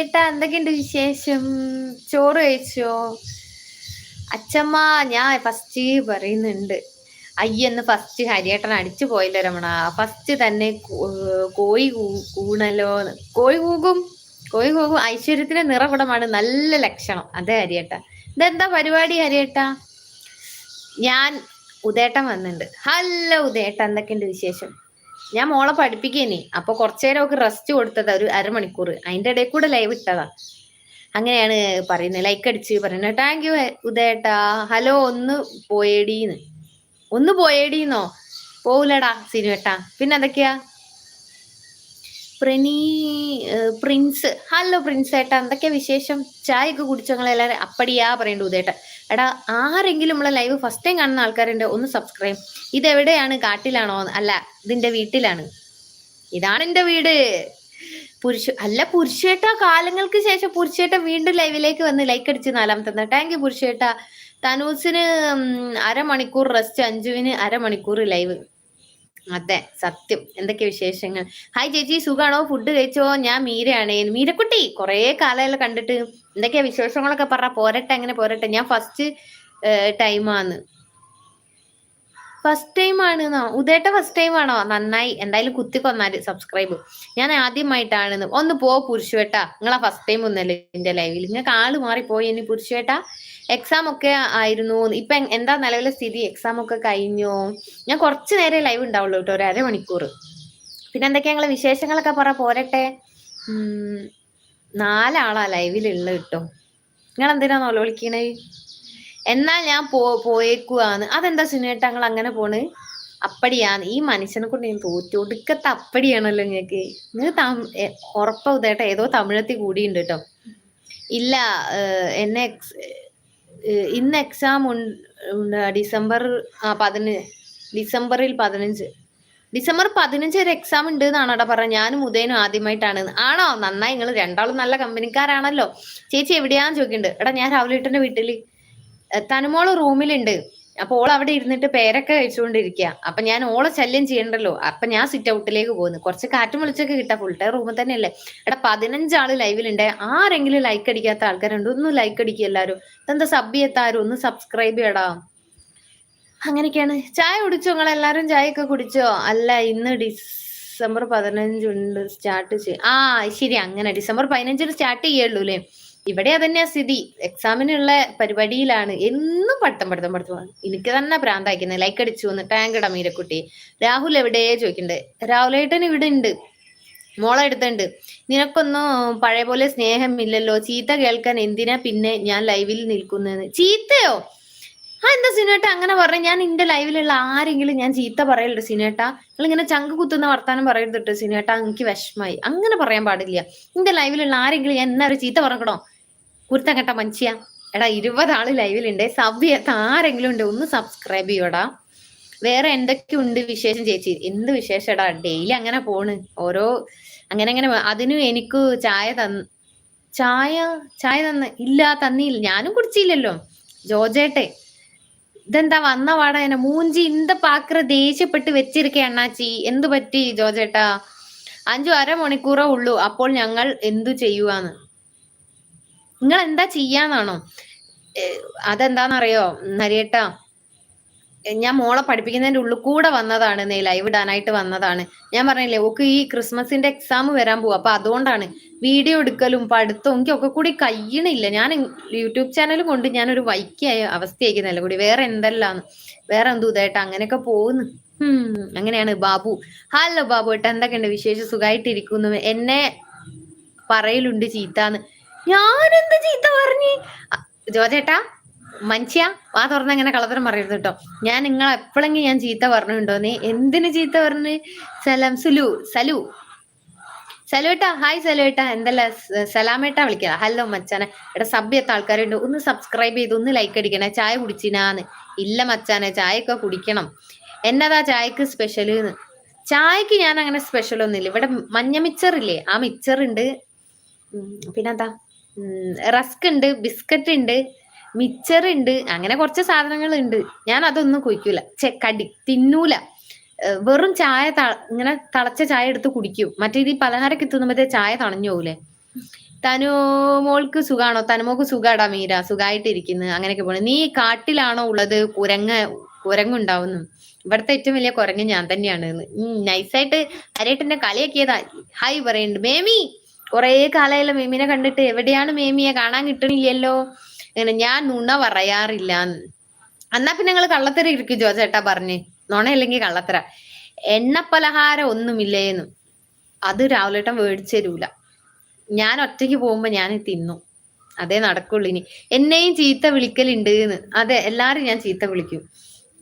ഹരിയേട്ട എന്തൊക്കെയുണ്ട് വിശേഷം? ചോറ് കഴിച്ചോ? അച്ഛമ്മ ഞാൻ ഫസ്റ്റ് പറയുന്നുണ്ട്. അയ്യെന്ന് ഫസ്റ്റ് ഹരിയേട്ടൻ അടിച്ചു പോയില്ല രമണ. ഫസ്റ്റ് തന്നെ കോഴി കൂണല്ലോ കോഴി കൂകും. കോഴി കൂകും. ഐശ്വര്യത്തിന്റെ നിറകുടമാണ് നല്ല ലക്ഷണം. അതെ ഹരിയേട്ട. ഇതെന്താ പരിപാടി ഹരിയേട്ട? ഞാൻ ഉദേട്ടൻ വന്നിട്ടുണ്ട്. ഹലോ ഉദേട്ട എന്തൊക്കെയുണ്ട് വിശേഷം? ഞാൻ മോളെ പഠിപ്പിക്കേനി. അപ്പൊ കുറച്ചു നേരം ഒക്കെ റെസ്റ്റ് കൊടുത്തതാ ഒരു അരമണിക്കൂർ. അതിന്റെ ഇടയിൽ കൂടെ ലൈവ് ഇട്ടതാ. അങ്ങനെയാണ് പറയുന്നത്. ലൈക്ക് അടിച്ച് പറയുന്നത്. Thank you ഉദയേട്ടാ. ഹലോ ഒന്ന് പോയേടീന്ന്. ഒന്ന് പോയേടീന്നോ? പോവില്ലടാ സിനുവേട്ടാ. പിന്നെ എന്തൊക്കെയാ? പ്രണീ പ്രിൻസ്. ഹലോ പ്രിൻസ് ഏട്ടാ എന്തൊക്കെയാ വിശേഷം? ചായ ഒക്കെ കുടിച്ചു അപ്പടിയാ പറയണ്ട ഉദേട്ട എടാ ആരെങ്കിലും നമ്മളെ ലൈവ് ഫസ്റ്റ് ടൈം കാണുന്ന ആൾക്കാരുണ്ട് ഒന്ന് സബ്സ്ക്രൈബ് ഇതെവിടെയാണ്? കാട്ടിലാണോ? അല്ല ഇതിന്റെ വീട്ടിലാണ്. ഇതാണ് എന്റെ വീട്. പുരുഷ അല്ല പുരുഷേട്ട കാലങ്ങൾക്ക് ശേഷം പുരുഷേട്ട വീണ്ടും ലൈവിലേക്ക് വന്ന് ലൈക്ക് അടിച്ച് നാലാമത്തെ താങ്ക് യു പുരുഷേട്ട തനൂസിന് അരമണിക്കൂർ റെസ്റ്റ് അഞ്ജുവിന് അരമണിക്കൂർ ലൈവ് അതെ സത്യം. എന്തൊക്കെ വിശേഷങ്ങൾ? ഹായ് ചേച്ചി സുഖാണോ? ഫുഡ് കഴിച്ചോ? ഞാൻ മീരയാണ്. മീരക്കുട്ടി കൊറേ കാലമല്ല കണ്ടിട്ട്. എന്തൊക്കെയാ വിശേഷങ്ങളൊക്കെ പറ. പോരട്ടെ അങ്ങനെ പോരട്ടെ. ഞാൻ ഫസ്റ്റ് ടൈമാണ് ഫസ്റ്റ് ടൈം ആണ് ഉദയട്ട ഫസ്റ്റ് ടൈം ആണോ? നന്നായി. എന്തായാലും കുത്തി കൊന്നാൽ സബ്സ്ക്രൈബ് ഞാൻ ആദ്യമായിട്ടാണ്. ഒന്ന് പോ പുരുഷവേട്ട. നിങ്ങളാ ഫസ്റ്റ് ടൈം ഒന്നല്ലേ എന്റെ ലൈവിൽ നിങ്ങൾക്ക് ആൾ മാറിപ്പോയി ഇനി പുരുഷവേട്ട. എക്സാം ഒക്കെ ആയിരുന്നു. ഇപ്പൊ എന്താ നിലവിലെ സ്ഥിതി? എക്സാം ഒക്കെ കഴിഞ്ഞു. ഞാൻ കുറച്ചു നേരം ലൈവ് ഉണ്ടാവുള്ളൂ കേട്ടോ ഒരു അരമണിക്കൂർ പിന്നെ എന്തൊക്കെയാ നിങ്ങളെ വിശേഷങ്ങളൊക്കെ പറ പോരട്ടെ. നാലാളാ ലൈവിലുള്ള കേട്ടോ. നിങ്ങൾ എന്തിനാ വിളിക്കണേ? എന്നാൽ ഞാൻ പോ പോയേക്കുവാന്ന്. അതെന്താ സുനേട്ട ഞങ്ങൾ അങ്ങനെ പോണ്? അപ്പടിയാന്ന്. ഈ മനുഷ്യനെ കൊണ്ട് ഞാൻ തോറ്റു. ഒടുക്കത്തെ അപ്പടിയാണല്ലോ നിങ്ങൾക്ക് നിങ്ങൾ ഉറപ്പ ഉദേട്ട ഏതോ തമിഴത്തിൽ കൂടിയുണ്ട് കേട്ടോ. ഇല്ല എന്നെ ഇന്ന് എക്സാം ഉണ്ട് ഡിസംബർ ആ പതിനഞ്ച് ഡിസംബറിൽ പതിനഞ്ച്. ഡിസംബർ പതിനഞ്ച് വരെ എക്സാം ഉണ്ട് എന്നാണ് അവിടെ പറഞ്ഞത് ഞാനും ഉദയനും ആദ്യമായിട്ടാണ്. ആണോ? നന്നായി. നിങ്ങൾ രണ്ടാളും നല്ല കമ്പനിക്കാരാണല്ലോ ചേച്ചി എവിടെയാന്ന് ചോദിക്കുന്നുണ്ട് എടാ ഞാൻ രാവിലെ ഏട്ടന്റെ വീട്ടിൽ ഏഹ് തനുമോൾ റൂമിലുണ്ട് അപ്പൊ ഓൾ അവിടെ ഇരുന്നിട്ട് പേരൊക്കെ കഴിച്ചുകൊണ്ടിരിക്കുക അപ്പൊ ഞാൻ ഓളെ ശല്യം ചെയ്യണ്ടല്ലോ. അപ്പൊ ഞാൻ സിറ്റ് ഔട്ടിലേക്ക് പോകുന്നു കുറച്ച് കാറ്റും വിളിച്ചൊക്കെ കിട്ടാ ഫുൾ ടൈം റൂമിൽ തന്നെ അല്ലേ എടാ പതിനഞ്ചാൾ ലൈവിലുണ്ട് ആരെങ്കിലും ലൈക്ക് അടിക്കാത്ത ആൾക്കാരുണ്ട്. ഒന്ന് ലൈക്ക് അടിക്കുക എല്ലാരും. ഇതെന്താ സബ് ചെയ്യത്താരും ഒന്ന് സബ്സ്ക്രൈബ് ചെയ്യടാ. അങ്ങനെയൊക്കെയാണ്. ചായ കുടിച്ചോ നിങ്ങൾ എല്ലാരും? ചായ ഒക്കെ കുടിച്ചോ? അല്ല ഇന്ന് ഡിസംബർ പതിനഞ്ചുണ്ട് സ്റ്റാർട്ട് ചെയ്യും ആ ശരി. അങ്ങനെ. ഡിസംബർ പതിനഞ്ചിന് സ്റ്റാർട്ട് ചെയ്യുള്ളൂ അല്ലേ ഇവിടെ അതന്നെ സ്ഥിതി. എക്സാമിനുള്ള പരിപാടിയിലാണ്. എന്നും പഠിത്തം പഠിത്തം പഠിത്തം. എനിക്ക് തന്നെ ഭ്രാന്താക്കുന്നത് ലൈക്ക് അടിച്ചു എന്ന് ടാങ്കട മീരക്കുട്ടി. രാഹുൽ എവിടെയേ ചോദിക്കണ്ടേ. രാഹുലേട്ടൻ ഇവിടെ ഉണ്ട്. മോളെ എടുത്തുണ്ട് നിനക്കൊന്നും പഴയ പോലെ സ്നേഹമില്ലല്ലോ? ചീത്ത കേൾക്കാൻ എന്തിനാ പിന്നെ ഞാൻ ലൈവിൽ നിൽക്കുന്നത് ചീത്തയോ? ആ എന്താ സിനേട്ട അങ്ങനെ പറഞ്ഞു? ഞാൻ എന്റെ ലൈവിലുള്ള ആരെങ്കിലും ഞാൻ ചീത്ത പറയലുണ്ട് സിനേട്ട നിങ്ങൾ ഇങ്ങനെ ചങ്ക് കുത്തുന്ന വർത്താനം പറയരുതിട്ട് സിനേട്ട എനിക്ക് വിഷമായി അങ്ങനെ പറയാൻ പാടില്ല. എന്റെ ലൈവിലുള്ള ആരെങ്കിലും ഞാൻ എന്നാ ഒരു ചീത്ത പറഞ്ഞോ കുരുത്തം കെട്ട മനുഷ്യ. എടാ ഇരുപത് ആൾ ലൈവിലുണ്ട്. സബ് ആരെങ്കിലും ഉണ്ട്? ഒന്ന് സബ്സ്ക്രൈബ് ചെയ്യോടാ. വേറെ എന്തൊക്കെയുണ്ട് വിശേഷം ചേച്ചി? എന്ത് വിശേഷടാ ഡെയിലി അങ്ങനെ പോണ്. ഓരോ അങ്ങനെ അങ്ങനെ അതിനു എനിക്ക് ചായ തന്ന് ചായ ചായ തന്ന് ഇല്ല തന്നില്ല. ഞാനും കുടിച്ചില്ലല്ലോ. ജോജേട്ടെ ഇതെന്താ വന്ന വാടകന മൂഞ്ചി ഇന്ത പാക്ര ദേഷ്യപ്പെട്ട് വെച്ചിരിക്കെ അണ്ണാച്ചി. എന്തു പറ്റി ജോജേട്ടാ? അഞ്ചു അരമണിക്കൂറേ ഉള്ളൂ. അപ്പോൾ ഞങ്ങൾ എന്തു ചെയ്യുവാന്ന്? നിങ്ങൾ എന്താ ചെയ്യാന്നാണോ അതെന്താന്നറിയോ നരിയേട്ട? ഞാൻ മോളെ പഠിപ്പിക്കുന്നതിന്റെ ഉള്ളിൽ കൂടെ വന്നതാണ് നീ ലൈവ് ഇടാനായിട്ട് വന്നതാണ്. ഞാൻ പറഞ്ഞില്ലേ ഓക്ക് ഈ ക്രിസ്മസിന്റെ എക്സാം വരാൻ പോവാ. അപ്പൊ അതുകൊണ്ടാണ് വീഡിയോ എടുക്കലും പഠിത്തവും ഒക്കെ കൂടി കഴിയണില്ല ഞാൻ യൂട്യൂബ് ചാനൽ കൊണ്ട് ഞാൻ ഒരു വൈക്കിയായ അവസ്ഥയായിരിക്കുന്നല്ല കൂടി വേറെ എന്തെല്ലാന്ന്? വേറെ എന്തു ഇതായിട്ട് അങ്ങനെയൊക്കെ പോകുന്നു. അങ്ങനെയാണ് ബാബു. ഹലോ ബാബു ഏട്ടാ എന്തൊക്കെയുണ്ട് വിശേഷം? സുഖമായിട്ടിരിക്കുന്നു എന്നെ പറയലുണ്ട് ചീത്താന്ന്. ഞാനെന്ത് ചീത്ത പറഞ്ഞു? ജോജേട്ടാ മനുഷ്യ വാ തുറന്ന് അങ്ങനെ കളത്തരം പറയരുത് കേട്ടോ. ഞാൻ നിങ്ങൾ എപ്പോഴെങ്കിലും ഞാൻ ചീത്ത പറഞ്ഞിട്ടുണ്ടോ നീ? എന്തിന് ചീത്ത പറഞ്ഞു? സലം സുലു സലു. സലുവേട്ടാ ഹായ് സലുവേട്ടാ. എന്തല്ല സലാമേട്ടാ വിളിക്കുക ഹലോ മച്ചാനെ. എടാ സഭ്യത്തെ ആൾക്കാരുണ്ട്. ഒന്ന് സബ്സ്ക്രൈബ് ചെയ്ത് ഒന്ന് ലൈക്ക് അടിക്കണേ. ചായ കുടിച്ചിനാന്ന്. ഇല്ല മച്ചാനെ ചായയൊക്കെ കുടിക്കണം. എന്നതാ ചായക്ക് സ്പെഷ്യൽ ചായക്ക് ഞാൻ അങ്ങനെ സ്പെഷ്യൽ ഒന്നുമില്ല. ഇവിടെ മഞ്ഞ മിച്ചർ ഇല്ലേ? ആ മിച്ചർ ഉണ്ട്. പിന്നെന്താ? റസ്ക് ഉണ്ട് ബിസ്ക്കറ്റ് ഉണ്ട് മിച്ചർ ഉണ്ട് അങ്ങനെ കുറച്ച് സാധനങ്ങൾ ഉണ്ട് ഞാൻ അതൊന്നും കുഴിക്കൂല. കടി തിന്നൂല. വെറും ചായ ഇങ്ങനെ തളച്ച ചായ എടുത്ത് കുടിക്കും. മറ്റേ ഈ പലഹാരൊക്കെ തിന്നുമ്പോഴത്തേ ചായ തണഞ്ഞു പോകൂലേ? തനു മോൾക്ക് സുഖാണോ? തനുമോൾക്ക് സുഖാടാ മീര? സുഖായിട്ടിരിക്കുന്നു. അങ്ങനെയൊക്കെ പോണു. നീ കാട്ടിലാണോ ഉള്ളത്? കുരങ്ങ കുരങ്ങുണ്ടാവുന്നു. ഇവിടുത്തെ ഏറ്റവും വലിയ കുരങ്ങ് ഞാൻ തന്നെയാണ്. നൈസായിട്ട് അരേട്ടന്റെ കളിയാക്കിയതാ. ഹായ് പറയുന്നുണ്ട് മേമി! കൊറേ കാലമായല്ലോ മേമിനെ കണ്ടിട്ട്. എവിടെയാണ് മേമിയെ? കാണാൻ കിട്ടുന്നില്ലല്ലോ അങ്ങനെ ഞാൻ നുണ പറയാറില്ല. എന്നാ പിന്നെ നിങ്ങൾ കള്ളത്തര ഇരിക്കും ജോ ചേട്ടാ പറഞ്ഞ്. നുണയല്ലെങ്കിൽ കള്ളത്തര. എണ്ണപ്പലഹാരം ഒന്നുമില്ലേന്നും. അത് രാവിലേട്ടൻ മേടിച്ചു തരൂല. ഞാൻ ഒറ്റയ്ക്ക് പോകുമ്പോ ഞാൻ തിന്നു. അതേ നടക്കുള്ളൂ ഇനി. എന്നെയും ചീത്ത വിളിക്കലുണ്ട് അതെ എല്ലാരും ഞാൻ ചീത്ത വിളിക്കും.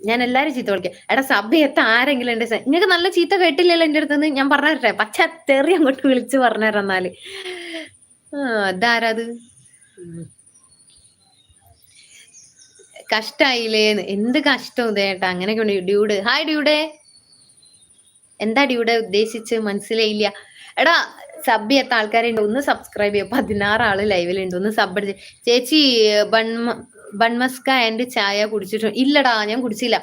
ഞാൻ എല്ലാരും ചീത്ത വിളിക്കാം. എടാ സഭയത്ത് ആരെങ്കിലും ഉണ്ട് നിങ്ങൾക്ക് നല്ല ചീത്ത കേട്ടില്ലല്ലോ എന്റെ അടുത്തുനിന്ന് ഞാൻ പറഞ്ഞു തരട്ടെ പച്ച തെറി അങ്ങോട്ട് വിളിച്ച് പറഞ്ഞു ആ അതാരത്. കഷ്ടായില്ലേന്ന് എന്ത് കഷ്ടം ഇതേട്ടാ അങ്ങനെയൊക്കെ ഉണ്ട്. ഡ്യൂഡ്. ഹായ് ഡ്യൂഡെ. എന്താ ഡ്യൂഡെ ഉദ്ദേശിച്ച്? മനസ്സിലായില്ല. എടാ സബ് ചെയ്യാത്ത ആൾക്കാരുണ്ട്. ഒന്ന് സബ്സ്ക്രൈബ് ചെയ്യുക പതിനാറ് ആൾ ലൈവിലുണ്ട് ഒന്ന് സബ് അടിച്ച് ചേച്ചി ബൺമ ബൺമസ്ക ആൻഡ് ചായ കുടിച്ചിട്ടു ഇല്ലടാ ഞാൻ കുടിച്ചില്ല.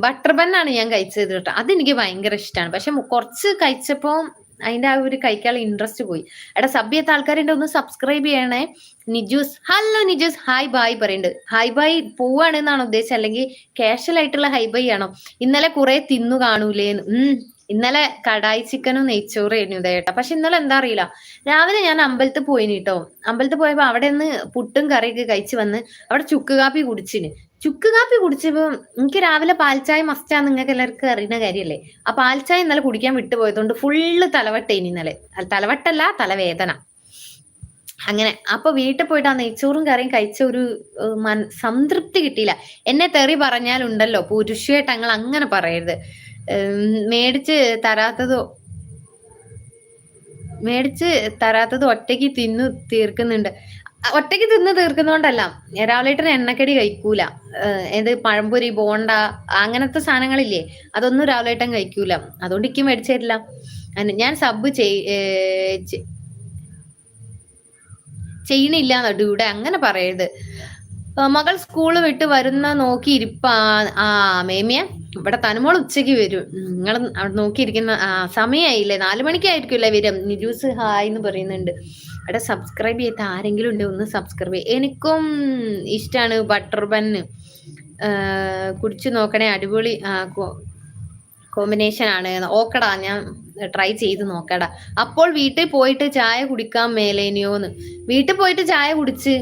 ബട്ടർ ബണ്ണാണ് ഞാൻ കഴിച്ചത് കേട്ടോ. അതെനിക്ക് ഭയങ്കര ഇഷ്ടമാണ് പക്ഷെ കുറച്ച് കഴിച്ചപ്പോ അതിന്റെ ആ ഒരു കഴിക്കാനുള്ള ഇൻട്രസ്റ്റ് പോയി. എടാ സഭ്യത്തെ ആൾക്കാരുണ്ട് ഒന്ന് സബ്സ്ക്രൈബ് ചെയ്യണേ. Nijus. Hello Nijus. Hi bye പറയുന്നുണ്ട് ഹായ് ബായ് പോവാണ് എന്നാണ് ഉദ്ദേശിച്ചത്. അല്ലെങ്കിൽ കാഷ്വൽ ആയിട്ടുള്ള ഹൈ ബൈ ആണോ? ഇന്നലെ കുറെ തിന്നു കാണൂലേന്ന്. ഉം. ഇന്നലെ കടായി ചിക്കനും നെയ്ച്ചോറായിരുന്നു ഇതേട്ടാ പക്ഷെ ഇന്നലെ എന്താ അറിയില്ല. രാവിലെ ഞാൻ അമ്പലത്തിൽ പോയിന് കേട്ടോ അമ്പലത്തിൽ പോയപ്പോ അവിടെ നിന്ന് പുട്ടും കറിയൊക്കെ കഴിച്ച് വന്ന് അവിടെ ചുക്ക് കാപ്പി കുടിച്ചിന്. ചുക്ക് കാപ്പി കുടിച്ചപ്പോ എനിക്ക് രാവിലെ പാൽച്ചായ മസ്റ്റാ നിങ്ങൾക്ക് എല്ലാവർക്കും അറിയുന്ന കാര്യല്ലേ? ആ പാൽച്ചായ ഇന്നലെ കുടിക്കാൻ വിട്ടുപോയതുകൊണ്ട് ഫുള്ള് തലവട്ടേനി ഇന്നലെ. തലവട്ടല്ല തലവേദന. അങ്ങനെ അപ്പൊ വീട്ടിൽ പോയിട്ട് ആ നെയ്ച്ചോറും കറിയും കഴിച്ച ഒരു സംതൃപ്തി കിട്ടിയില്ല. എന്നെ തെറി പറഞ്ഞാലുണ്ടല്ലോ പുരുഷേട്ടങ്ങൾ അങ്ങനെ പറയരുത്. മേടിച്ച് തരാത്തതോ മേടിച്ച് തരാത്തത് ഒറ്റയ്ക്ക് തിന്നു തീർക്കുന്നുണ്ട്. ഒറ്റയ്ക്ക് തിന്ന് തീർക്കുന്നോണ്ടല്ല. രാവിലേട്ടൻ എണ്ണക്കടി കഴിക്കൂല. ഏത് പഴംപൊരി ബോണ്ട അങ്ങനത്തെ സാധനങ്ങളില്ലേ അതൊന്നും രാവിലേട്ടൻ കഴിക്കൂല. അതുകൊണ്ട് ഇക്കും മേടിച്ചു തരില്ല. ഞാൻ സബ് ചെയ്യണില്ല ഡ്യൂടെ അങ്ങനെ പറയരുത്. മകൾ സ്കൂൾ വിട്ട് വരുന്ന നോക്കി ഇരിപ്പാ ആ മേമിയ. ഇവിടെ തനുമോൾ ഉച്ചയ്ക്ക് വരും. നിങ്ങൾ അവിടെ നോക്കിയിരിക്കുന്ന ആ സമയമായില്ലേ നാലു മണിക്കായിരിക്കുമല്ലേ വരും. നിജൂസ് ഹായ് എന്ന് പറയുന്നുണ്ട്. അവിടെ സബ്സ്ക്രൈബ് ചെയ്ത ആരെങ്കിലും ഉണ്ട് ഒന്ന് സബ്സ്ക്രൈബ് ചെയ്യും. എനിക്കും ഇഷ്ടമാണ് ബട്ടർ ബന്ന് കുടിച്ചു നോക്കണേ അടിപൊളി കോമ്പിനേഷൻ ആണ്. ഓക്കടാ ഞാൻ ട്രൈ ചെയ്ത് നോക്കടാ. അപ്പോൾ വീട്ടിൽ പോയിട്ട് ചായ കുടിക്കാൻ മേലേനിയോന്ന്. വീട്ടിൽ പോയിട്ട് ചായ കുടിച്ച്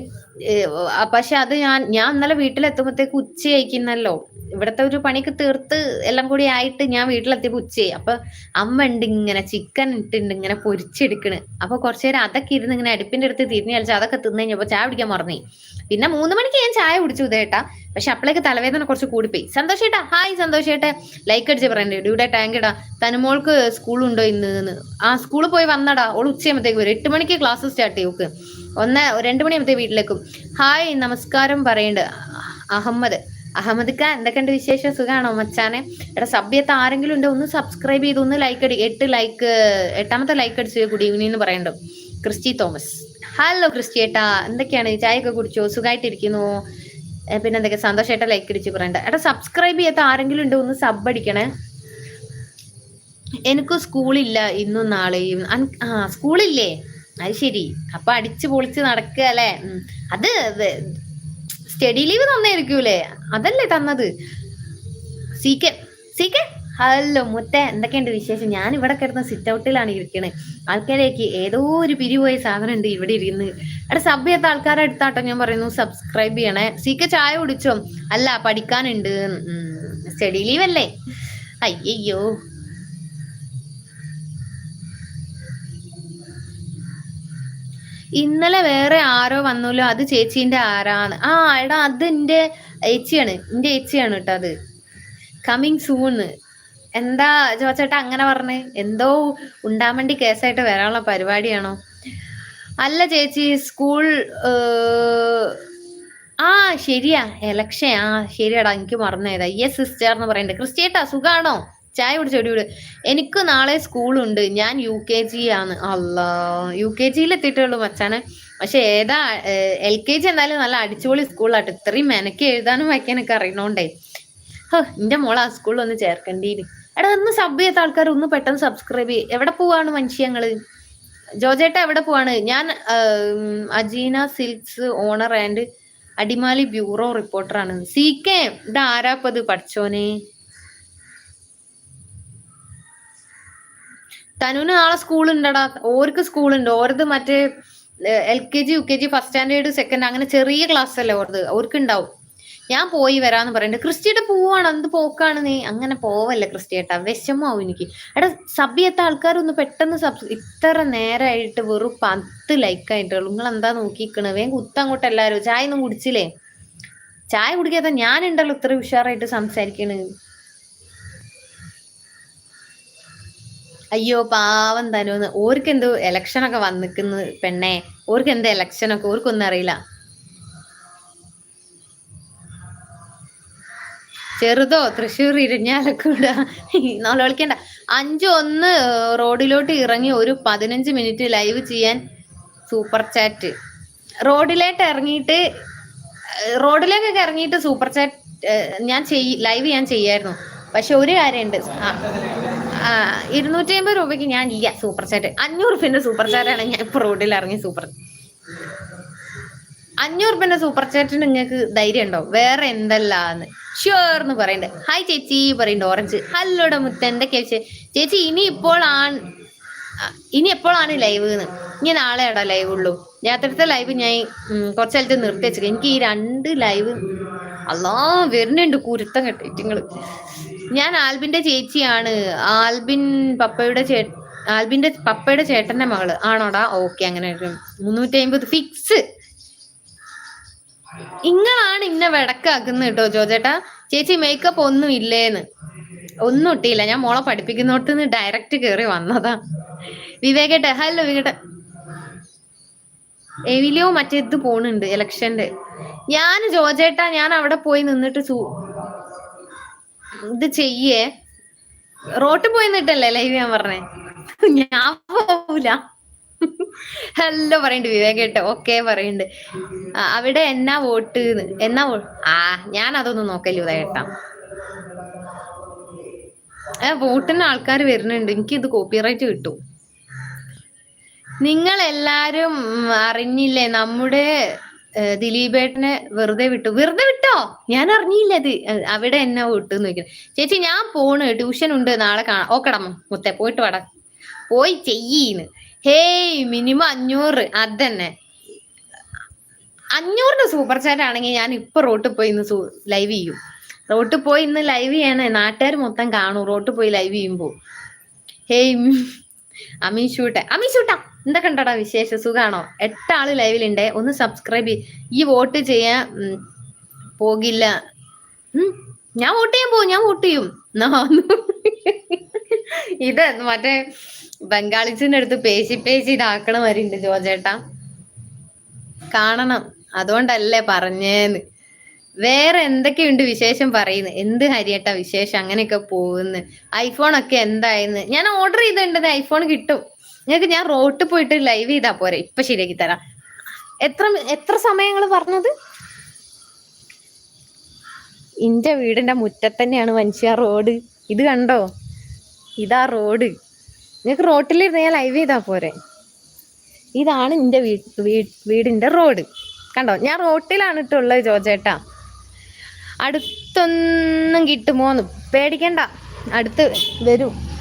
പക്ഷെ അത് ഞാൻ ഞാൻ ഇന്നലെ വീട്ടിലെത്തുമ്പോഴത്തേക്ക് ഉച്ചയായിക്കുന്നല്ലോ ഇവിടത്തെ ഒരു പണിക്ക് തീർത്ത് എല്ലാം കൂടി ആയിട്ട് ഞാൻ വീട്ടിലെത്തിയപ്പോ ഉച്ചയായി. അപ്പൊ അമ്മ ഉണ്ട് ഇങ്ങനെ ചിക്കൻ ഇട്ടുണ്ട് ഇങ്ങനെ പൊരിച്ചെടുക്കണ്. അപ്പൊ കുറച്ചു നേരം അതൊക്കെ ഇരുന്ന് ഇങ്ങനെ അടുപ്പിന്റെ അടുത്ത് തിരിഞ്ഞു കളിച്ച് അതൊക്കെ തിന്നു കഴിഞ്ഞപ്പോ ചായ കുടിക്കാൻ മറന്നേ. പിന്നെ മൂന്ന് മണിക്ക് ഞാൻ ചായ കുടിച്ചു ഇതേട്ടാ. പക്ഷെ അപ്പോഴേക്ക് തലവേദന കുറച്ച് കൂടിപ്പോയി. സന്തോഷേട്ടാ ഹായ് സന്തോഷേട്ടെ. ലൈക്ക് അടിച്ച് പറയണ്ടേ ഇവിടെ ടാങ്ക് ഇടാ തനുമോൾക്ക് സ്കൂളുണ്ടോ ഇന്ന് ആ സ്കൂളിൽ പോയി വന്നടാ. ഓൾ ഉച്ചയാകുമ്പോഴത്തേക്ക് വരും. എട്ട് മണിക്ക് ക്ലാസ് സ്റ്റാർട്ട് ചെയ്യൂക്ക് ഒന്ന് രണ്ട് മണിയാകുമ്പോഴത്തേക്ക് വീട്ടിലേക്കും ഹായ് നമസ്കാരം പറയുന്നുണ്ട് അഹമ്മദ്. അഹമ്മദ് ഖാൻ എന്തൊക്കെയുണ്ട് വിശേഷം? സുഖമാണോ മച്ചാനെ? എടാ സഭ്യത്ത് ആരെങ്കിലും ഉണ്ടോ? ഒന്ന് സബ്സ്ക്രൈബ് ചെയ്ത് ഒന്ന് ലൈക്ക് അടി. എട്ട് ലൈക്ക് എട്ടാമത്തെ ലൈക്ക് അടിച്ച് ഗുഡ് ഈവനിങ് എന്ന് പറയണ്ടോ. Christy Thomas. ഹലോ ക്രിസ്റ്റി ഏട്ടാ. എന്തൊക്കെയാണ്? ചായയൊക്കെ കുടിച്ചോ? സുഖമായിട്ടിരിക്കുന്നു പിന്നെ എന്തൊക്കെ? സന്തോഷമായിട്ട് ലൈക്ക് അടിച്ച് പറയണ്ട. എടാ സബ്സ്ക്രൈബ് ചെയ്യാത്ത ആരെങ്കിലും ഉണ്ടോ? ഒന്ന് സബ് അടിക്കണേ. എനിക്ക് സ്കൂളില്ല ഇന്നും നാളെയും. ആ സ്കൂളില്ലേ? അത് ശരി. അപ്പൊ അടിച്ചു പൊളിച്ച് നടക്കുക അല്ലേ? അത് സ്റ്റഡി ലീവ് തന്നായിരിക്കൂലേ? അതല്ലേ തന്നത്. C K C K? Hello മുത്തേ എന്തൊക്കെയുണ്ട് വിശേഷം? ഞാൻ ഇവിടെ കിടന്ന സിറ്റ് ഔട്ടിലാണ് ഇരിക്കണേ. ആൾക്കാരേക്ക് ഏതോ ഒരു പിരിപോയ സാധനം ഉണ്ട് ഇവിടെ ഇരുന്ന്. അവിടെ ചെയ്ത ആൾക്കാരെ അടുത്താട്ടോ ഞാൻ പറയുന്നു. സബ്സ്ക്രൈബ് ചെയ്യണേ. സീക്കെ ചായ കുടിച്ചോ? അല്ല പഠിക്കാനുണ്ട്. സ്റ്റഡി ലീവ് അല്ലേ? അയ്യയ്യോ. ഇന്നലെ വേറെ ആരോ വന്നല്ലോ അത് ചേച്ചീന്റെ ആരാണ്? ആ എടാ അത് എന്റെ ഏച്ചിയാണ് എന്റെ ഏച്ചിയാണ് കേട്ടോ അത്. കമ്മിങ് സൂണ് എന്താ ചോച്ചേട്ടാ അങ്ങനെ പറഞ്ഞേ? എന്തോ ഉണ്ടാമണ്ടി കേസായിട്ട് വരാനുള്ള പരിപാടിയാണോ? അല്ല ചേച്ചി സ്കൂൾ ആ ശരിയാ എലക്ഷൻ ആ ശരിയാടാ എനിക്ക് മറന്നേതാ യെസ് സിസ്റ്റർ എന്ന് പറയണ്ടേ ക്രിസ്റ്റിയേട്ടാ സുഖാണോ? ചായ കുടിച്ച് ഓടി വിട്. എനിക്ക് നാളെ സ്കൂളുണ്ട്. ഞാൻ യു കെ ജി ആണ്. അല്ലാ യു കെ ജിയിൽ എത്തിയിട്ടുള്ളൂ മച്ചാനെ. പക്ഷെ ഏതാ എൽ കെ ജി എന്തായാലും നല്ല അടിച്ചുപൊളി സ്കൂളാട്ടോ. ഇത്രയും മെനക്ക് എഴുതാനും വായിക്കാനൊക്കെ അറിയണോണ്ടേ. ഹോ എന്റെ മോളെ ആ സ്കൂളിൽ ഒന്ന് ചേർക്കേണ്ടി എടാ ഒന്ന് സബ് ചെയ്ത ആൾക്കാർ ഒന്ന് പെട്ടെന്ന് സബ്സ്ക്രൈബ് ചെയ്യും. എവിടെ പോവാണ് മനുഷ്യങ്ങൾ? ജോജേട്ട എവിടെ പോവാണ്? ഞാൻ Ajeena silks owner and Adimali bureau റിപ്പോർട്ടറാണ് C K ഇത് ആരാപ്പത് പഠിച്ചോനെ? തനുവിന് നാളെ സ്കൂൾ ഉണ്ടടാ ഓർക്ക് സ്കൂൾ ഉണ്ട് ഓരത് മറ്റേ L K G U K G first standard second അങ്ങനെ ചെറിയ ക്ലാസ് അല്ലേ ഓർത് അവർക്ക് ഉണ്ടാവും ഞാൻ പോയി വരാന്ന് പറയുന്നുണ്ട് ക്രിസ്റ്റിയുടെ പോവാണ്. എന്ത് പോക്കാണ് നീ അങ്ങനെ പോവല്ലേ ക്രിസ്റ്റിയേട്ടാ. വിഷമാവും എനിക്ക്. എടാ സബിയത്തെ ആൾക്കാരൊന്ന് പെട്ടെന്ന് സബ് ഇത്ര നേരമായിട്ട് വെറും പത്ത് ലൈക്ക് ആയിട്ടുള്ളൂ നിങ്ങൾ എന്താ നോക്കിക്കണ്? വേഗം കുത്ത അങ്ങോട്ട് എല്ലാരും. ചായ ഒന്നും കുടിച്ചില്ലേ? ചായ കുടിക്കാത്ത ഞാനുണ്ടല്ലോ ഇത്ര ഉഷാറായിട്ട് സംസാരിക്കണ്. അയ്യോ പാവം തനുന്ന് ഓർക്ക് ഇലക്ഷനൊക്കെ election ഒക്കെ വന്നിക്കുന്നു പെണ്ണെ. ഓർക്ക് എന്താ ഒക്കെ? ഓർക്കൊന്നും അറിയില്ല. ചെറുതോ? തൃശ്ശൂർ ഇരിഞ്ഞാലക്കൂട. വിളിക്കണ്ട. അഞ്ചു ഒന്ന് റോഡിലോട്ട് ഇറങ്ങി ഒരു പതിനഞ്ച് മിനിറ്റ് ലൈവ് ചെയ്യാൻ സൂപ്പർ ചാറ്റ് റോഡിലോട്ട് ഇറങ്ങിയിട്ട് റോഡിലേക്കൊക്കെ ഇറങ്ങിയിട്ട് സൂപ്പർ ചാറ്റ് ഞാൻ ചെയ് ലൈവ് ഞാൻ ചെയ്യായിരുന്നു. പക്ഷെ ഒരു കാര്യമുണ്ട്. ഇരുന്നൂറ്റി അമ്പത് രൂപയ്ക്ക് ഞാൻ ഇല്ല സൂപ്പർ ചാറ്റ് അഞ്ഞൂറ് പിന്നെ സൂപ്പർ ചാറ്റാണ് ഞാൻ ഇപ്പൊ റോഡിൽ ഇറങ്ങി സൂപ്പർ. അഞ്ഞൂറ് പിന്നെ സൂപ്പർ ചാറ്റിന് നിങ്ങൾക്ക് ധൈര്യം ഉണ്ടോ? വേറെ എന്തല്ലാന്ന്. ഷുവർ എന്ന് പറയുന്നുണ്ട് ഹായ് ചേച്ചി പറയുന്നുണ്ട് ഓറഞ്ച്. ഹല്ലോടെ മുത്ത എന്തൊക്കെയാ ചേച്ചി ഇനി ഇപ്പോൾ ആണ് ഇനി എപ്പോഴാണ് ലൈവ് എന്ന് ഇനി നാളെയാടാ ലൈവ് ഉള്ളൂ? രാത്രിത്തെ ലൈവ് ഞാൻ കുറച്ച് കാലത്ത് നിർത്തി വെച്ചത് എനിക്ക് ഈ രണ്ട് ലൈവ് അല്ലാ വരുന്നുണ്ട് കുരുത്തം കെട്ടിട്ട് നിങ്ങൾ ഞാൻ ആൽബിന്റെ ചേച്ചിയാണ്. ആൽബിൻ പപ്പയുടെ ചേ ആൽബിന്റെ പപ്പയുടെ ചേട്ടന്റെ മകൾ. ആണോടാ? ഓക്കെ അങ്ങനെ മുന്നൂറ്റി അമ്പത് ഫിക്സ്. ഇങ്ങളാണ് ഇന്നെ വിടക്കാക്കുന്നത് കേട്ടോ ജോജേട്ടാ. ചേച്ചി മേക്കപ്പ് ഒന്നും ഇല്ലേന്ന്. ഒന്നും ഇട്ടില്ല ഞാൻ മോളെ പഠിപ്പിക്കുന്നോട്ട് ഡയറക്റ്റ് കയറി വന്നതാ. വിവേകട്ടെ ഹലോ വിവേകേട്ട. എവിലിയോ മറ്റേത് പോണുണ്ട് ഇലക്ഷന്റെ ഞാൻ ജോജേട്ടാ ഞാൻ അവിടെ പോയി നിന്നിട്ട് ഇത് ചെയ്യേ. റോട്ട് പോയി നിട്ടല്ലേ ലൈവ് ഞാൻ പറഞ്ഞേ? ഞാൻ പോവൂല. ഹലോ പറയണ്ട് വിവേകേട്ടോ ഓക്കെ പറയണ്ട്. അവിടെ എന്നാ വോട്ട് എന്നാ ആ ഞാൻ അതൊന്നും നോക്കല്ലോ കേട്ടാ ഏ വോട്ടിന് ആൾക്കാർ വരുന്നുണ്ട്. എനിക്ക് ഇത് കോപ്പിറൈറ്റ് കിട്ടും. നിങ്ങൾ എല്ലാരും അറിഞ്ഞില്ലേ നമ്മുടെ ദിലീപേട്ടനെ വെറുതെ വിട്ടു. വെറുതെ വിട്ടോ? ഞാൻ അറിഞ്ഞില്ല ഇത്. അവിടെ എന്നെ വിട്ടു നോക്കണം ചേച്ചി ഞാൻ പോണ്. ട്യൂഷൻ ഉണ്ട്. നാളെ കാണാം. ഓക്കടമ്മ മുത്തെ പോയിട്ട് വട. പോയി ചെയ്യീന്ന്. ഹേയ് മിനിമം അഞ്ഞൂറ്. അതന്നെ. അഞ്ഞൂറിന്റെ സൂപ്പർ ചാറ്റ് ആണെങ്കിൽ ഞാൻ ഇപ്പൊ റോട്ട് പോയി ഇന്ന് ലൈവ് ചെയ്യും. റോട്ട് പോയി ഇന്ന് ലൈവ് ചെയ്യണേ. നാട്ടുകാർ മൊത്തം കാണും. റോട്ട് പോയി ലൈവ് ചെയ്യുമ്പോ. ഹേയ് അമീഷൂട്ടെ അമീഷൂട്ടാ എന്തൊക്കെ ഉണ്ടടാ വിശേഷം? സുഖാണോ? എട്ടാൾ ലൈവിലുണ്ട്. ഒന്ന് സബ്സ്ക്രൈബ് ഈ വോട്ട് ചെയ്യാൻ പോകില്ല. ഞാൻ വോട്ട് ചെയ്യാൻ പോകും. ഞാൻ വോട്ട് ചെയ്യും. ഇത് മറ്റേ ബംഗാളിച്ചിന്റെ അടുത്ത് പേശി പേശി ഇതാക്കണ മാതിരി ഉണ്ട് ജോജേട്ടാ കാണണം. അതുകൊണ്ടല്ലേ പറഞ്ഞേന്ന്. വേറെ എന്തൊക്കെയുണ്ട് വിശേഷം പറയുന്നു? എന്ത് ഹരിയേട്ടാ വിശേഷം? അങ്ങനെയൊക്കെ പോകുന്നു. ഐഫോൺ ഒക്കെ എന്തായെന്ന്? ഞാൻ ഓർഡർ ചെയ്തിട്ടുണ്ട്. ഐഫോൺ കിട്ടും. നിങ്ങൾക്ക് ഞാൻ റോട്ടിൽ പോയിട്ട് ലൈവ് ചെയ്താ പോരെ. ഇപ്പൊ ശരിയാക്കി തരാം. എത്ര എത്ര സമയങ്ങൾ പറഞ്ഞത്? ഇന്റെ വീടിന്റെ മുറ്റത്തന്നെയാണ് മനുഷ്യ റോഡ് ഇത് കണ്ടോ? ഇതാ റോഡ് നിങ്ങൾക്ക് റോട്ടിലിരുന്ന് ഞാൻ ലൈവ് ചെയ്താ പോരെ. ഇതാണ് എന്റെ വീടിന്റെ റോഡ് കണ്ടോ? ഞാൻ റോട്ടിലാണ് ഇട്ടുള്ളത് ജോജേട്ടാ. അടുത്തൊന്നും കിട്ടുമോന്ന് പേടിക്കണ്ട. അടുത്ത് വരും.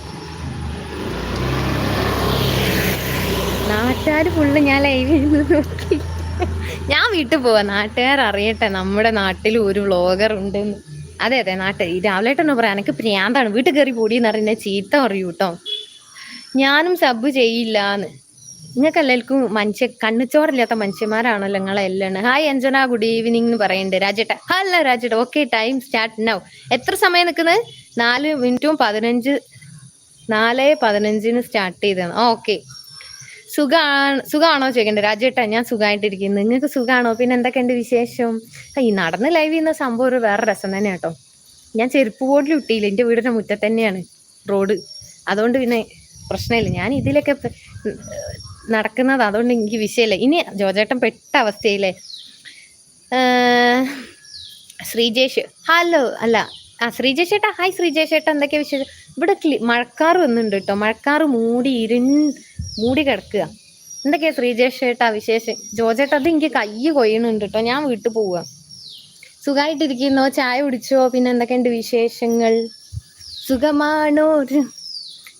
നാട്ടുകാർ ഫുള്ള് ഞാൻ ലൈവ് ചെയ്യുന്നത് നോക്കി. ഞാൻ വീട്ടിൽ പോവാ. നാട്ടുകാർ അറിയട്ടെ നമ്മുടെ നാട്ടിൽ ഒരു വ്ളോഗർ ഉണ്ടെന്ന്. അതെ അതെ നാട്ടിൽ രാവിലെ തന്നെ പറയാം. എനിക്ക് പ്രാന്താണ് വീട്ടിൽ കയറി പൊടി എന്ന് പറഞ്ഞാൽ ചീത്ത പറയൂ കേട്ടോ ഞാനും സബ് ചെയ്യില്ല എന്ന് നിങ്ങൾക്ക് എല്ലാവർക്കും മനുഷ്യ കണ്ണുച്ചോറില്ലാത്ത മനുഷ്യന്മാരാണല്ലോ നിങ്ങളെല്ലാം ഹായ് അഞ്ജന ഗുഡ് ഈവനിങ് എന്ന് പറയുന്നുണ്ട് രാജേട്ട. ഹല്ല രാജേട്ട. ഓക്കെ ടൈം സ്റ്റാർട്ട് നൗ എത്ര സമയം നിൽക്കുന്നത് നാല് മിനിറ്റും പതിനഞ്ച് നാല് പതിനഞ്ചിന് സ്റ്റാർട്ട് ചെയ്തതാണ്. ഓക്കെ സുഖാണ് സുഖാണോ ചോദിക്കണ്ടേ? രാജേട്ടാ ഞാൻ സുഖമായിട്ടിരിക്കുന്നു നിങ്ങൾക്ക് സുഖാണോ? പിന്നെ എന്തൊക്കെയുണ്ട് വിശേഷം? ഈ നടന്ന് ലൈവ് ചെയ്യുന്ന സംഭവം ഒരു വേറെ രസം തന്നെ കേട്ടോ ഞാൻ ചെരുപ്പ് ബോർഡിൽ ഇട്ടിയില്ല എന്റെ വീടിന്റെ മുറ്റത്ത് തന്നെയാണ് റോഡ്. അതുകൊണ്ട് പിന്നെ പ്രശ്നമില്ല. ഞാൻ ഇതിലൊക്കെ നടക്കുന്നത് അതുകൊണ്ട് എനിക്ക് വിഷയമില്ല. ഇനി ജോജേട്ടൻ പെട്ട അവസ്ഥയില്ലേ ശ്രീജേഷ്. ഹലോ അല്ല ആ ശ്രീജേഷ് ഏട്ടാ. ഹായ് ശ്രീജേഷ് ഏട്ടാ. എന്തൊക്കെയാ വിശേഷം? ഇവിടെ ക്ലി മഴക്കാറ് വന്നിട്ടുണ്ട് കേട്ടോ മഴക്കാറ് മൂടി ഇരുൺ മൂടി കിടക്കുക. എന്തൊക്കെയാ ശ്രീജേഷ് ചേട്ടാ വിശേഷം? ജോജേട്ടാ അത് എനിക്ക് കൈ കൊയ്യണുണ്ട് കേട്ടോ ഞാൻ വീട്ടിൽ പോവുക. സുഖമായിട്ടിരിക്കുന്നോ ചായ കുടിച്ചോ? പിന്നെ എന്തൊക്കെയുണ്ട് വിശേഷങ്ങൾ? സുഖമാണോ?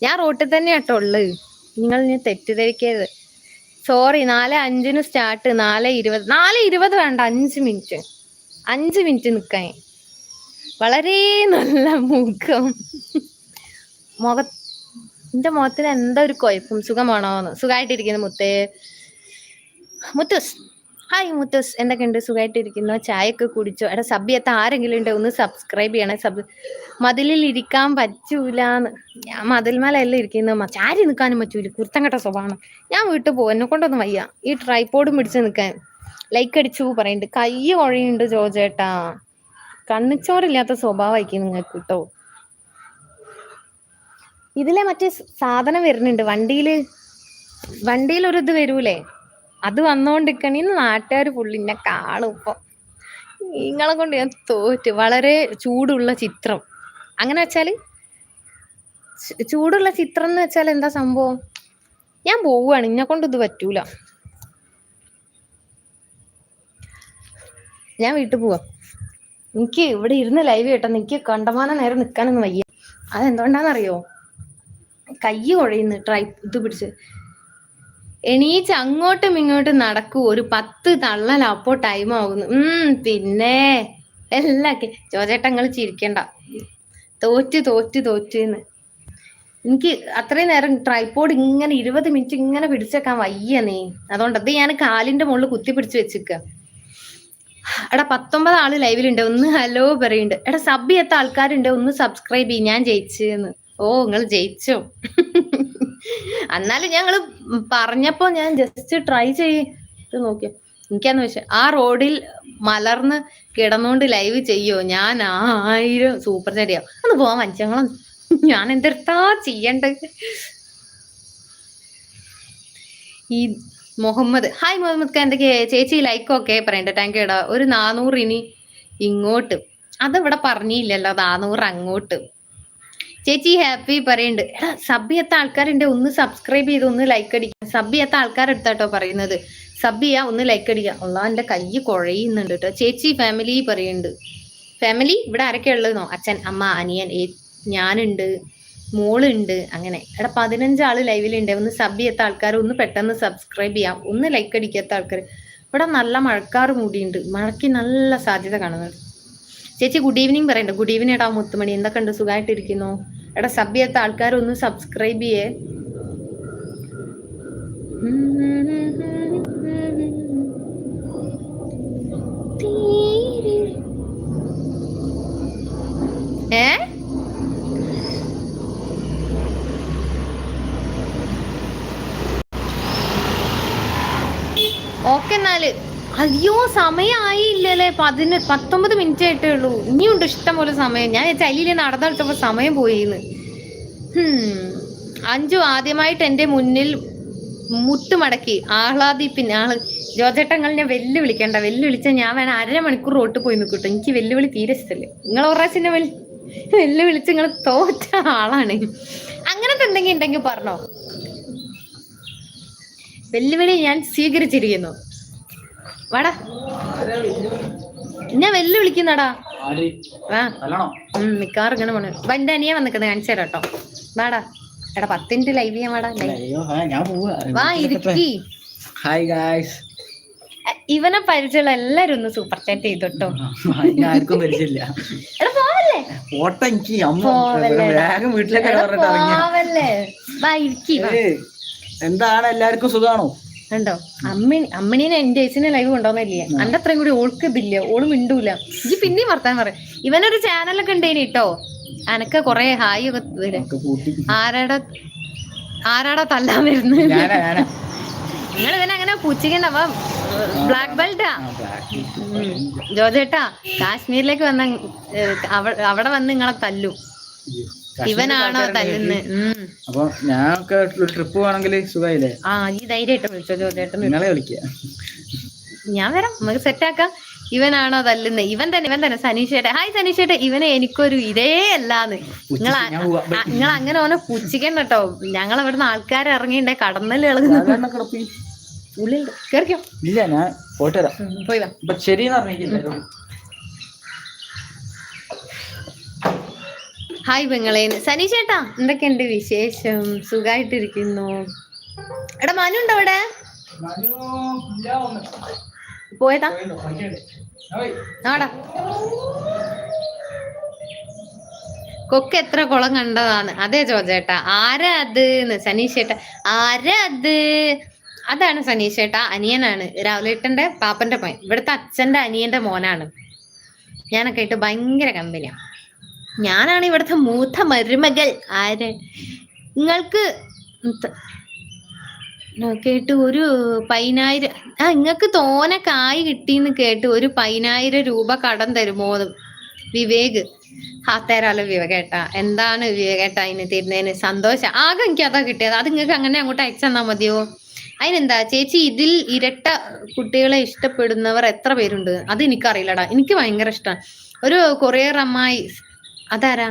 ഞാൻ റോട്ടിൽ തന്നെ കേട്ടോ ഉള്ളത് നിങ്ങൾ ഇനി തെറ്റിദ്ധരിക്കരുത്. സോറി നാല് അഞ്ചിന് സ്റ്റാർട്ട് നാല് ഇരുപത്. നാല് ഇരുപത് വേണ്ട അഞ്ച് മിനിറ്റ് അഞ്ച് മിനിറ്റ് നിൽക്കാൻ വളരെ നല്ല മുഖം മുഖ എന്റെ മുഖത്തിന് എന്താ ഒരു കുഴപ്പം സുഖമാണോന്ന്. സുഖമായിട്ടിരിക്കുന്നു മുത്തേ. മുത്തൂസ്. ഹായ് മുത്തൂസ്. എന്തൊക്കെയുണ്ട്? സുഖമായിട്ടിരിക്കുന്നു ചായയൊക്കെ കുടിച്ചോ? എടാ സഭ്യത്ത് ആരെങ്കിലും ഉണ്ടോ? ഒന്ന് സബ്സ്ക്രൈബ് ചെയ്യണേ. സബ് മതിലിൽ ഇരിക്കാൻ പറ്റൂലെന്ന്. ഞാൻ മതിൽമലല്ല ഇരിക്കുന്ന ചാരി നിൽക്കാനും പറ്റൂല. കുർത്തം കെട്ട സ്വഭാവം. ഞാൻ വീട്ടിൽ പോകും എന്നെ കൊണ്ടൊന്നും വയ്യ. ഈ ട്രൈപ്പോഡും പിടിച്ച് നിൽക്കാൻ ലൈക്ക് അടിച്ചു പറയുന്നുണ്ട് കൈ കുഴയുണ്ട് ജോജേട്ടാ. കണ്ണിച്ചോറില്ലാത്ത സ്വഭാവമായിരിക്കും നിങ്ങൾക്ക് കേട്ടോ. ഇതിലെ മറ്റേ സാധനം വരുന്നുണ്ട്. വണ്ടിയിൽ വണ്ടിയിൽ ഒരു ഇത് വരൂലേ? അത് വന്നോണ്ടിരിക്കണ. നാട്ടുകാർ പുള്ളിന്നെ കാണും ഇപ്പൊ. നിങ്ങളെ കൊണ്ട് ഞാൻ തോറ്റ്. വളരെ ചൂടുള്ള ചിത്രം. അങ്ങനെ വെച്ചാൽ ചൂടുള്ള ചിത്രം എന്ന് വെച്ചാൽ എന്താ സംഭവം? ഞാൻ പോവുകയാണ്. ഇന്നെ കൊണ്ട് ഇത് പറ്റൂല. ഞാൻ വീട്ടിൽ പോവാ. എനിക്ക് ഇവിടെ ഇരുന്ന് ലൈവ് കേട്ടോ. എനിക്ക് കണ്ടമാനം നേരം നിൽക്കാനൊന്നും വയ്യ. അതെന്തുകൊണ്ടാന്നറിയോ? കൈ കുഴയുന്നു ട്രൈ ഇത് പിടിച്ച്. എണീച്ച് അങ്ങോട്ടും ഇങ്ങോട്ടും നടക്കൂ. ഒരു പത്ത് തള്ളൽ അപ്പോ ടൈം ആകുന്നു ഉം പിന്നെ എല്ലാം ചോചേട്ടങ്ങൾ ചിരിക്കണ്ട. തോറ്റ് തോറ്റ് തോറ്റെന്ന്. എനിക്ക് അത്രയും നേരം ട്രൈപോഡ് ഇങ്ങനെ ഇരുപത് മിനിറ്റ് ഇങ്ങനെ പിടിച്ചേക്കാൻ വയ്യ നീ. അതുകൊണ്ട് അത് ഞാൻ കാലിന്റെ മുകളിൽ കുത്തി പിടിച്ചു വെച്ചിക്ക എടാ പത്തൊമ്പത് ആൾ ലൈവിലുണ്ട് ഒന്ന് ഹലോ പറയുന്നുണ്ട് എടാ സബ് ചെയ്യാത്ത ആൾക്കാരുണ്ട്. ഒന്ന് സബ്സ്ക്രൈബ് ചെയ്യും. ഞാൻ ജയിച്ചെന്ന്. ഓ നിങ്ങൾ ജയിച്ചോ? എന്നാലും ഞങ്ങൾ പറഞ്ഞപ്പോ ഞാൻ ജസ്റ്റ് ട്രൈ ചെയ്ത് നോക്കിയ. എനിക്കാന്ന് വെച്ച ആ റോഡിൽ മലർന്ന് കിടന്നുകൊണ്ട് ലൈവ് ചെയ്യോ? ഞാൻ ആയിരം സൂപ്പർ ചെടിയാ ഒന്ന് പോവാൻ മനുഷ്യങ്ങളും ഞാൻ എന്തെടുത്താ ചെയ്യണ്ടത് ഈ മുഹമ്മദ് ഹായ് മുഹമ്മദ് ഖാൻ എന്തൊക്കെയാ ചേച്ചി ലൈക്ക് ഒക്കെ പറയണ്ട. താങ്ക് യുടാ ഒരു നാനൂറ് ഇനി ഇങ്ങോട്ട്. അതവിടെ പറഞ്ഞില്ലല്ലോ നാനൂറ് അങ്ങോട്ട്. ചേച്ചി ഹാപ്പി പറയുന്നുണ്ട് എടാ സബ് ചെയ്യാത്ത ആൾക്കാരുണ്ട് ഒന്ന് സബ്സ്ക്രൈബ് ചെയ്ത് ഒന്ന് ലൈക്ക് അടിക്കുക സബ് ചെയ്യാത്ത ആൾക്കാരെടുത്താട്ടോ പറയുന്നത്. സബ് ചെയ്യാ ഒന്ന് ലൈക്ക് അടിക്കുക ഉള്ള എന്റെ കൈ കുഴയുന്നുണ്ട് കേട്ടോ ചേച്ചി ഫാമിലി പറയുന്നുണ്ട് ഫാമിലി ഇവിടെ ആരൊക്കെ ഉള്ളതെന്നോ? അച്ഛൻ അമ്മ അനിയൻ ഞാനുണ്ട് മോളുണ്ട് അങ്ങനെ. എടാ പതിനഞ്ചാൾ ലൈവിലുണ്ട് ഒന്ന് സബ് ചെയ്യാത്ത ആൾക്കാർ ഒന്ന് പെട്ടെന്ന് സബ്സ്ക്രൈബ് ചെയ്യാം. ഒന്ന് ലൈക്ക് അടിക്കാത്ത ആൾക്കാർ ഇവിടെ നല്ല മഴക്കാർ മൂടിയുണ്ട്. മഴയ്ക്ക് നല്ല സാധ്യത കാണുന്നുണ്ട്. ചേച്ചി ഗുഡ് ഈവനിങ് പറയണ്ട. ഗുഡ് ഈവനിങ് എടാ മുത്തുമണി. എന്തൊക്കെ ഉണ്ട്? സുഖമായിട്ടിരിക്കുന്നു എടാ സബ് ചെയ്യാത്ത ആൾക്കാരൊന്ന് സബ്സ്ക്രൈബ് ചെയ്യേ. ഏ? ഓക്കെ എന്നാൽ. അയ്യോ സമയമായില്ലല്ലേ പതിന പത്തൊമ്പത് മിനിറ്റ് ആയിട്ടേ ഉള്ളൂ ഇനിയുണ്ട് ഇഷ്ടം പോലെ സമയം. ഞാൻ ചലിയിൽ നടന്നിട്ടപ്പോ സമയം പോയിന്ന്. അഞ്ചു ആദ്യമായിട്ട് എന്റെ മുന്നിൽ മുട്ടുമടക്കി. ആഹ്ലാദിപ്പിൻ ആൾ. ജോജേട്ടങ്ങളിനെ വെല്ലുവിളിക്കണ്ട. വെല്ലുവിളിച്ച ഞാൻ വേണം അരമണിക്കൂർ റോട്ട് പോയി നിൽക്കട്ടോ എനിക്ക് വെല്ലുവിളി തീരെ നിങ്ങൾ ഒരു വെല്ലു വെല്ലു വെല്ല് വെല്ലുവിളിച്ച് നിങ്ങൾ തോറ്റ ആളാണ്. അങ്ങനത്തെ എന്തെങ്കിലും ഉണ്ടെങ്കിൽ പറഞ്ഞോ. വെല്ലുവിളി ഞാൻ സ്വീകരിച്ചിരിക്കുന്നു. വാടാ. ഞാൻ വെല്ലു വിളിക്കുന്നടാ. മിക്കവാറും ഇങ്ങനെ പോണു എന്റെ അനിയ വന്നിക്കുന്നത് കാണിച്ചു തരാം കേട്ടോ. വാടാ. എടാ പത്തിന്റ് ലൈവ് ചെയ്യാൻ വാടാ വാ ഇരിക്കി. ഹായ് ഗായ്സ് ഇവനെ പരിചയമുള്ള എല്ലാരും ഒന്ന് സൂപ്പർ ചാറ്റ് ചെയ്തോട്ടോ. ആർക്കും പരിചയമില്ല. എടാ പോവല്ലേ? ഓട്ടം എനിക്ക് അമ്മ. പോവല്ലേ? വേഗം വീട്ടിലേക്ക് പറഞ്ഞിട്ട് ഇറങ്ങി. വാ ഇരിക്കി എന്താണ്? എല്ലാവർക്കും സുഖാണോ? കണ്ടോ? അമ്മിണി അമ്മിണീനെ എന്റെ ചേച്ചിനെ ലൈവ് കൊണ്ടുവന്നില്ലേ? അന്റെ അത്രയും കൂടി ഓൾക്ക് ഇതില്ല ഓൾ മിണ്ടൂല. ഇനി പിന്നെയും വർത്താൻ പറയും. ഇവനൊരു ചാനലൊക്കെ ഉണ്ടേനി കേട്ടോ അനക്ക കൊറേ ഹായ് ഒക്കെ വരും. ആരാടാ ആരാടാ തല്ലാൻ ഞാനാ നിങ്ങൾ ഇവനെ അങ്ങനെ പൂച്ചിക്കണ്ട? അപ്പൊ ബ്ലാക്ക് ബെൽറ്റാ. ജോജേട്ടാ കാശ്മീരിലേക്ക് വന്ന അവിടെ വന്ന് നിങ്ങളെ തല്ലും. ഇവനാണോ ഉം. അപ്പൊ ഞാനൊക്കെ ഒരു ട്രിപ്പ് പോവാണെങ്കിൽ സുഖമായില്ലേ ആ ഈ ധൈര്യമായിട്ട് വിളിച്ചോ ജോജേട്ടൻ നിങ്ങളെ വിളിക്കുക ഞാൻ വരാം നമുക്ക് സെറ്റ് ആക്കാം. ഇവനാണോ തല്ലുന്നത്? ഇവൻ തന്നെ ഇവൻ തന്നെ. സനീഷേട്ടെ ഹായ് സനീഷേട്ട ഇവനെ എനിക്കൊരു ഇതേ അല്ലാന്ന്. നിങ്ങൾ. നിങ്ങൾ അങ്ങനെ ഓനെ പുച്ഛിക്കണ്ട കേട്ടോ. ഞങ്ങൾ ഇവിടുന്ന് ആൾക്കാർ ഇറങ്ങിണ്ടേ കടന്നൽ ഇളകുന്നു. ഉള്ളിൽ കേറിക്കോ. ഇല്ല ഞാൻ പോയിട്ട് വരാം. പോയി വാ. അപ്പൊ ശരിയെന്ന് പറഞ്ഞിട്ടില്ല സനി ചേട്ടാ എന്തൊക്കെയുണ്ട് വിശേഷം? സുഖായിട്ടിരിക്കുന്നു. എടാ മനു ഉണ്ടോ അവിടെ? പോയതാ? ആടാ. കൊക്ക് എത്ര കുളം കണ്ടതാണ്. അതെ ജോജേട്ടാ ആരാ അത് സനീഷേട്ട ആരാ അത്? അതാണ് സനീഷേട്ട അനിയനാണ്. രാവിലേട്ടന്റെ പാപ്പന്റെ പയ്യൻ ഇവിടുത്തെ അച്ഛന്റെ അനിയന്റെ മോനാണ്. ഞാനൊക്കെ ആയിട്ട് ഭയങ്കര കമ്പനിയാ. ഞാനാണ് ഇവിടുത്തെ മൂത്ത മരുമകൾ. ആര്? നിങ്ങൾക്ക് കേട്ട് ഒരു പതിനായിരം ആ നിങ്ങൾക്ക് തോനെ കായ് കിട്ടിന്ന് കേട്ട് ഒരു പതിനായിരം രൂപ കടം തരുമോ വിവേക്. ആ തരാലോ വിവേകേട്ടാ. എന്താണ് വിവേകേട്ടാ അതിന് തരുന്നതിന്? സന്തോഷം. ആകെ എനിക്ക് അതാ കിട്ടിയത്. അത് നിങ്ങൾക്ക് അങ്ങനെ അങ്ങോട്ട് അയച്ചു തന്നാൽ മതിയോ? അതിനെന്താ ചേച്ചി ഇതിൽ ഇരട്ട കുട്ടികളെ ഇഷ്ടപ്പെടുന്നവർ എത്ര പേരുണ്ട്? അത് എനിക്കറിയില്ലടാ. എനിക്ക് ഭയങ്കര ഇഷ്ടമാണ് ഒരു കൊറിയർ അമ്മായി അതാരാ?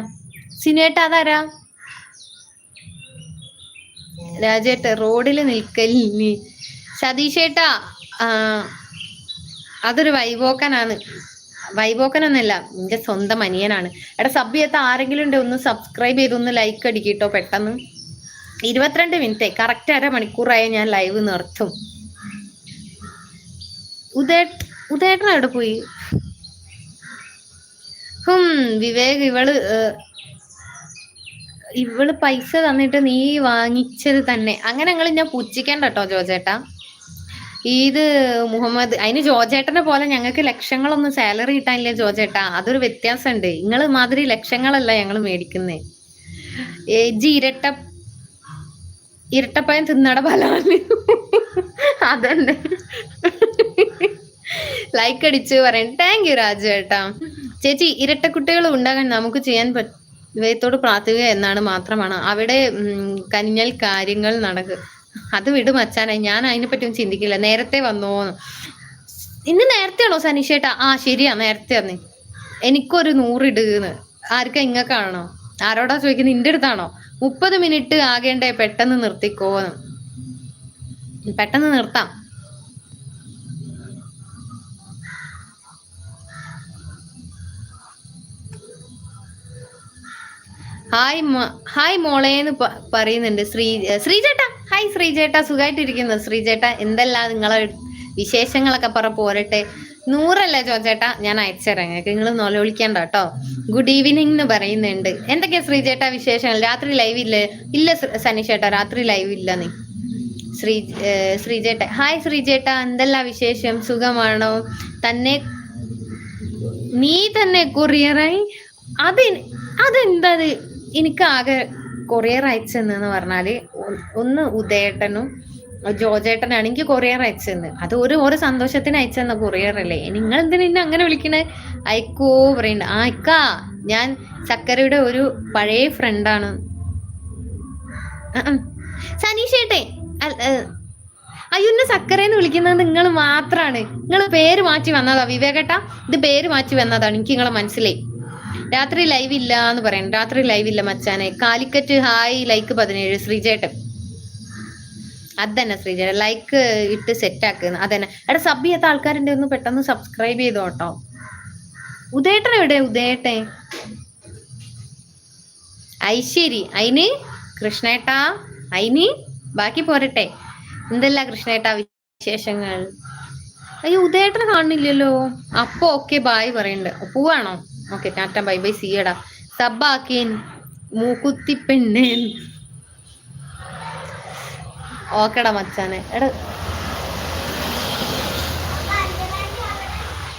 സിനേട്ട അതാരാ? രാജേട്ട റോഡിൽ നിൽക്കലിനി സതീഷേട്ടാ അതൊരു വൈബോക്കനാണ്. വൈബോക്കനൊന്നല്ല എന്റെ സ്വന്തം അനിയനാണ്. എടാ സബ് ആരെങ്കിലും ഉണ്ട് ഒന്ന് സബ്സ്ക്രൈബ് ചെയ്ത് ഒന്ന് ലൈക്ക് അടിക്കിട്ടോ പെട്ടെന്ന്. ഇരുപത്തിരണ്ട് മിനിറ്റ് കറക്റ്റ് അര മണിക്കൂറായ ഞാൻ ലൈവ് നിർത്തും. ഉദേ ഉദയേട്ടൻ എവിടെ പോയി? ഹും വിവേക് ഇവൾ ഇവൾ പൈസ തന്നിട്ട് നീ വാങ്ങിച്ചത് തന്നെ. അങ്ങനെ ഞങ്ങൾ ഞാൻ പുച്ഛിക്കണ്ട കേട്ടോ ജോജേട്ടാ. ഇത് മുഹമ്മദ് അതിന് ജോജേട്ടനെ പോലെ ഞങ്ങൾക്ക് ലക്ഷങ്ങളൊന്നും സാലറി കിട്ടാനില്ല ജോജേട്ടാ. അതൊരു വ്യത്യാസമുണ്ട് നിങ്ങൾ മാതിരി ലക്ഷങ്ങളല്ല ഞങ്ങൾ മേടിക്കുന്നേ. ഏജി ഇരട്ട ഇരട്ടപ്പയം തിന്നട ഫലമാണ് അതന്നെ. ലൈക്ക് അടിച്ചു പറയാൻ താങ്ക് യു രാജു ചേട്ടാ ചേച്ചി ഇരട്ട കുട്ടികൾ ഉണ്ടാകാൻ നമുക്ക് ചെയ്യാൻ ദൈവത്തോട് പ്രാർത്ഥിക്കുക എന്നാണ് മാത്രമാണ്. അവിടെ കനിഞ്ഞൽ കാര്യങ്ങൾ നടക്കുക അത് വിടും അച്ഛനെ. ഞാൻ അതിനെപ്പറ്റി ഒന്നും ചിന്തിക്കില്ല. നേരത്തെ വന്നോന്ന്. ഇന്ന് നേരത്തെയാണോ സനീഷേട്ടാ? ആ ശരിയാ. നേരത്തെ വന്നേ. എനിക്കൊരു നൂറിടുന്ന് ആർക്കാ ഇങ്ങക്കാണോ ആരോടാ ചോദിക്കുന്നത് നിന്റെ അടുത്താണോ? മുപ്പത് മിനിറ്റ് ആകേണ്ടേ പെട്ടെന്ന് നിർത്തിക്കോന്ന്. പെട്ടെന്ന് നിർത്താം. ഹായ് ഹായ് മോളെ എന്ന് പറയുന്നുണ്ട്. ശ്രീ ശ്രീചേട്ട ഹായ് ശ്രീചേട്ട സുഖമായിട്ടിരിക്കുന്നു ശ്രീചേട്ട എന്തെല്ലാം നിങ്ങളെ വിശേഷങ്ങളൊക്കെ പറ പോരട്ടെ. നൂറല്ലേ ചോച്ചേട്ടാ ഞാൻ അയച്ചുതരാം. നിങ്ങൾക്ക് നിങ്ങൾ നോല വിളിക്കണ്ട കേട്ടോ. ഗുഡ് ഈവനിങ് എന്ന് പറയുന്നുണ്ട്. എന്തൊക്കെയാ ശ്രീചേട്ട വിശേഷങ്ങൾ? രാത്രി ലൈവ് ഇല്ലേ? ഇല്ല സനീഷേട്ടാ രാത്രി ലൈവ് ഇല്ല നീ. ശ്രീ ശ്രീചേട്ട ഹായ് ശ്രീചേട്ട എന്തെല്ലാം വിശേഷം? സുഖമാണോ? തന്നെ നീ തന്നെ കൊറിയറായി അത് അതെന്താ എനിക്ക് ആകെ കൊറിയർ അയച്ചെന്ന് പറഞ്ഞാൽ ഒന്ന് ഉദയേട്ടനും ജോജേട്ടനാണ് എനിക്ക് കൊറിയർ അയച്ചെന്ന് അത് ഒരു ഓരോ സന്തോഷത്തിന് അയച്ചെന്ന കൊറിയർ അല്ലേ? നിങ്ങൾ എന്തിനാ എന്നെ അങ്ങനെ വിളിക്കണ? അയക്കോ പറയണ്ട. ആ അയക്കാ ഞാൻ ചക്കരയുടെ ഒരു പഴയ ഫ്രണ്ടാണ് സനീഷേട്ടെ അയ്യോ എന്നെ സക്കരേന്ന് വിളിക്കുന്നത് നിങ്ങൾ മാത്രാണ്. നിങ്ങൾ പേര് മാറ്റി വന്നതാ വിവേകേട്ടാ? ഇത് പേര് മാറ്റി വന്നതാണ്. എനിക്ക് നിങ്ങളെ മനസ്സിലായി. രാത്രി ലൈവ് ഇല്ല എന്ന് പറയണം. രാത്രി ലൈവ് ഇല്ല മച്ചാനെ. കാലിക്കറ്റ് ഹായ് ലൈക്ക് പതിനേഴ് ശ്രീജേട്ടൻ. അതന്നെ ശ്രീജേട്ടൻ. ലൈക്ക് ഇട്ട് സെറ്റ് ആക്കുന്നു. അതന്നെ. എടാ സബ് ചെയ്യാത്ത ആൾക്കാരുണ്ട് ഒന്ന് പെട്ടെന്ന് സബ്സ്ക്രൈബ് ചെയ്തോട്ടോ. ഉദയേട്ടൻ എവിടെ? ഉദയേട്ടൻ. ഐശ്വരി. അയിന്? കൃഷ്ണേട്ടാ. അയിന്? ബാക്കി പോരട്ടെ. എന്തല്ല കൃഷ്ണേട്ടാ വിശേഷങ്ങൾ? അയ്യോ ഉദയേട്ടനെ കാണുന്നില്ലല്ലോ. അപ്പൊ ഓക്കെ ബായ് പറയുന്നുണ്ട് പോവാണോ? ഓക്കെ ടാറ്റ ബൈ ബൈ സിയടാ സബാക്കിൻ മൂക്കുത്തി പെണ്ണേൻ. ഓക്കെടാ മച്ചാനെ. എടാ.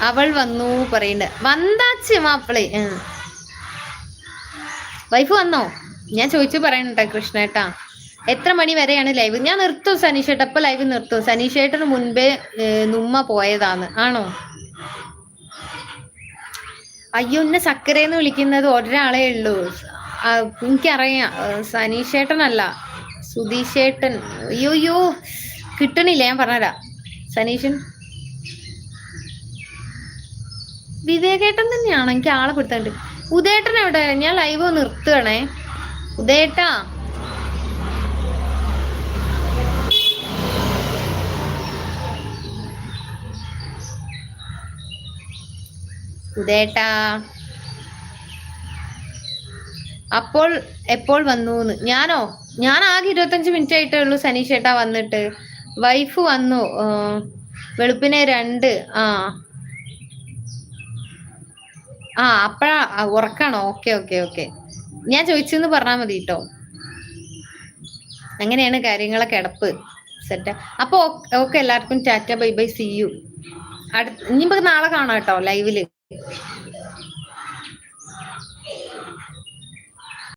അവൾ വന്നു പറയുന്നുണ്ട് വന്താച്ച് മാപ്പിളെ. വൈഫ് വന്നോ? ഞാൻ ചോദിച്ചു പറയണട്ടെ കൃഷ്ണേട്ടാ. എത്ര മണി വരെയാണ് ലൈവ് ഞാൻ നിർത്തും സനീഷേട്ട. ഇപ്പൊ ലൈവ് നിർത്തും. സനീഷേട്ടന് മുൻപേ നുമ്മ പോയതാണ്. ആണോ? അയ്യോ എന്നെ സക്കരയെന്ന് വിളിക്കുന്നത് ഒരാളെ ഉള്ളൂ. എനിക്കറിയാം. സനീഷേട്ടനല്ല. സുധീഷേട്ടൻ. അയ്യോ അയ്യോ. കിട്ടണില്ല ഞാൻ പറഞ്ഞുതരാം. സനീഷൻ വിവേകേട്ടൻ തന്നെയാണോ? എനിക്ക് ആളെ പിടുത്തണ്ട് ഉദയേട്ടൻ എവിടെ? ഞാൻ ലൈവ് നിർത്തുകയാണേ ഉദയേട്ടാ. ഉദയേട്ടാ അപ്പോൾ എപ്പോൾ വന്നു ഞാനോ? ഞാൻ ആകെ ഇരുപത്തഞ്ച് മിനിറ്റ് ആയിട്ടേ ഉള്ളൂ സനീഷ് ചേട്ടാ വന്നിട്ട്. വൈഫ് വന്നു. വെളുപ്പിനെ രണ്ട്. ആ. ആ അപ്പഴാ ഉറക്കാണോ? Okay okay okay. ഞാൻ ചോദിച്ചെന്ന് പറഞ്ഞാൽ മതി കേട്ടോ അങ്ങനെയാണ് കാര്യങ്ങളെ കിടപ്പ്. സെറ്റ്. അപ്പൊ ഓക്കെ എല്ലാവർക്കും tata bye bye see you. അടുത്ത ഇനിയിപ്പോ നാളെ കാണാം കേട്ടോ ലൈവിൽ. years